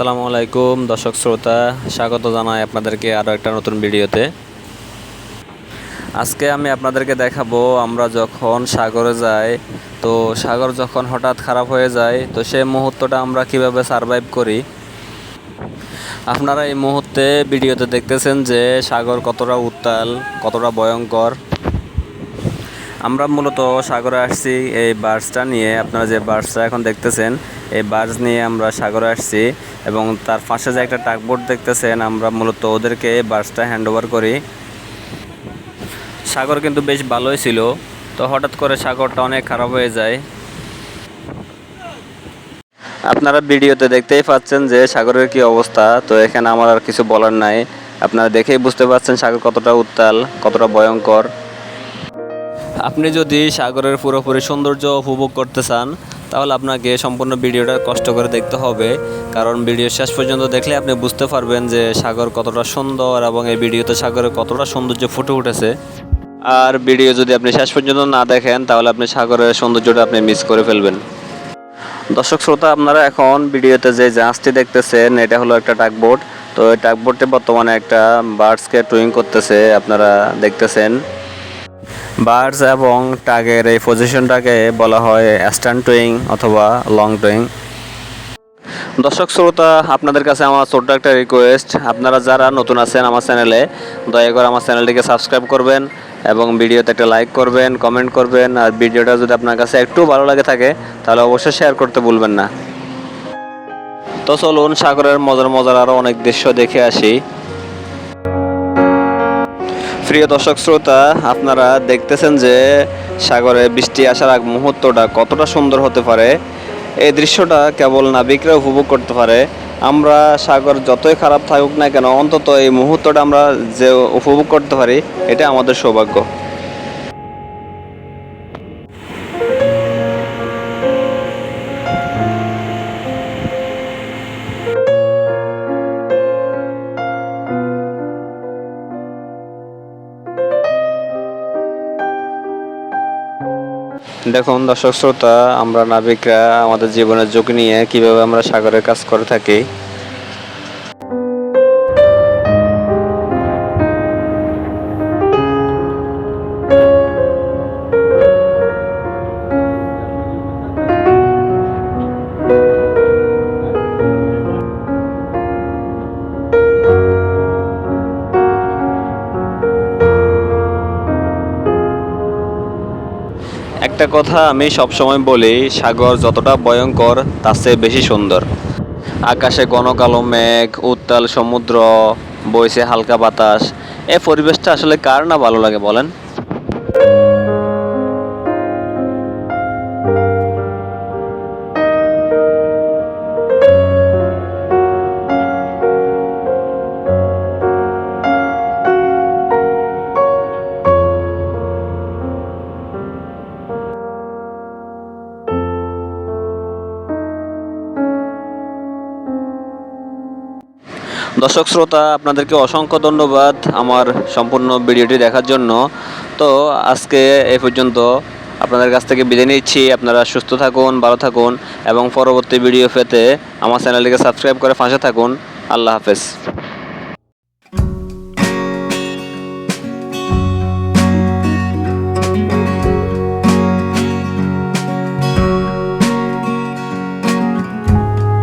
আসসালামু আলাইকুম, দর্শক শ্রোতা, স্বাগত জানাই আপনাদেরকে আরও একটা নতুন ভিডিওতে। আজকে আমি আপনাদেরকে দেখাবো, আমরা যখন সাগরে যাই, তো সাগর যখন হঠাৎ খারাপ হয়ে যায়, তো সেই মুহূর্তটা আমরা কীভাবে সারভাইভ করি? আপনারা এই মুহূর্তে ভিডিওতে দেখতেছেন যে সাগর কতটা উত্তাল, কতটা ভয়ঙ্কর। আমরা মূলত সাগরে আসছি এই বার্সটা নিয়ে। আপনারা যে বার্সটা এখন দেখতেছেন, এই বার্স নিয়ে আমরা সাগরে আসছি এবং তার পাশে যে একটা টাকবোর্ড দেখতেছেন, আমরা মূলত ওদেরকে এই বার্সটা হ্যান্ড ওভার করি। সাগর কিন্তু বেশ ভালোই ছিল, তো হঠাৎ করে সাগরটা অনেক খারাপ হয়ে যায়। আপনারা ভিডিওতে দেখতেই পাচ্ছেন যে সাগরের কি অবস্থা, তো এখানে আমার আর কিছু বলার নাই। আপনারা দেখেই বুঝতে পারছেন সাগর কতটা উত্তাল, কতটা ভয়ঙ্কর। আপনি যদি সাগরের পুরোপুরি সৌন্দর্য উপভোগ করতে চান, তাহলে আপনাকে সম্পূর্ণ ভিডিওটা কষ্ট করে দেখতে হবে। কারণ ভিডিও শেষ পর্যন্ত দেখলে আপনি বুঝতে পারবেন যে সাগর কতটা সুন্দর এবং এই ভিডিওতে সাগরের কতটা সৌন্দর্য ফুটে উঠেছে। আর ভিডিও যদি আপনি শেষ পর্যন্ত না দেখেন, তাহলে আপনি সাগরের সৌন্দর্যটা আপনি মিস করে ফেলবেন। দর্শক শ্রোতা, আপনারা এখন ভিডিওতে যে জাহাজটি দেখতেছেন, এটা হলো একটা টাকবোট। তো এই টাকবোটটি বর্তমানে একটা বার্ডসকে টুইং করতেছে, আপনারা দেখতেছেন। বার্ডস এবং টাগের এই পজিশনটাকে বলা হয় স্ট্যান্ড টুইং অথবা লং টুইং দর্শক, শ্রোতা, আপনাদের কাছে আমার ছোট্ট একটা রিকোয়েস্ট আপনারা যারা নতুন আছেন আমার চ্যানেলে দয়া করে আমার চ্যানেলটিকে সাবস্ক্রাইব করবেন এবং ভিডিওতে একটা লাইক করবেন কমেন্ট করবেন। আর ভিডিওটা যদি আপনার কাছে একটু ভালো লাগে থাকে, তাহলে অবশ্যই শেয়ার করতে ভুলবেন না। তো চলুন সাগরের মজার মজার আরও অনেক দৃশ্য দেখে আসি। প্রিয় দর্শক শ্রোতা, আপনারা দেখতেছেন যে সাগরে বৃষ্টি আসার আগ মুহূর্তটা কতটা সুন্দর হতে পারে। এই দৃশ্যটা কেবল নাবিকরা উপভোগ করতে পারে। আমরা সাগর যতই খারাপ থাকুক না কেন, অন্তত এই মুহূর্তটা আমরা যে উপভোগ করতে পারি, এটা আমাদের সৌভাগ্য। দেখুন, দর্শক শ্রোতা, আমরা নাবিকরা আমাদের জীবনের ঝুঁকি নিয়ে কীভাবে আমরা সাগরের কাজ করে থাকি। একটা কথা আমি সবসময় বলি, সাগর যতটা ভয়ঙ্কর, তার চেয়ে বেশি সুন্দর। আকাশে গণকালো কালো মেঘ, উত্তাল সমুদ্র, বইছে হালকা বাতাস। এ পরিবেশটা আসলে কার না ভালো লাগে বলেন? দর্শক শ্রোতা, আপনাদেরকে অসংখ্য ধন্যবাদ আমার সম্পূর্ণ ভিডিওটি দেখার জন্য। তো আজকে এ পর্যন্ত আপনাদের কাছ থেকে বিদায় নিচ্ছি। আপনারা সুস্থ থাকুন, ভালো থাকুন এবং পরবর্তী ভিডিও পেতে আমার চ্যানেলটিকে সাবস্ক্রাইব করে ফাঁসে থাকুন। আল্লাহ হাফেজ।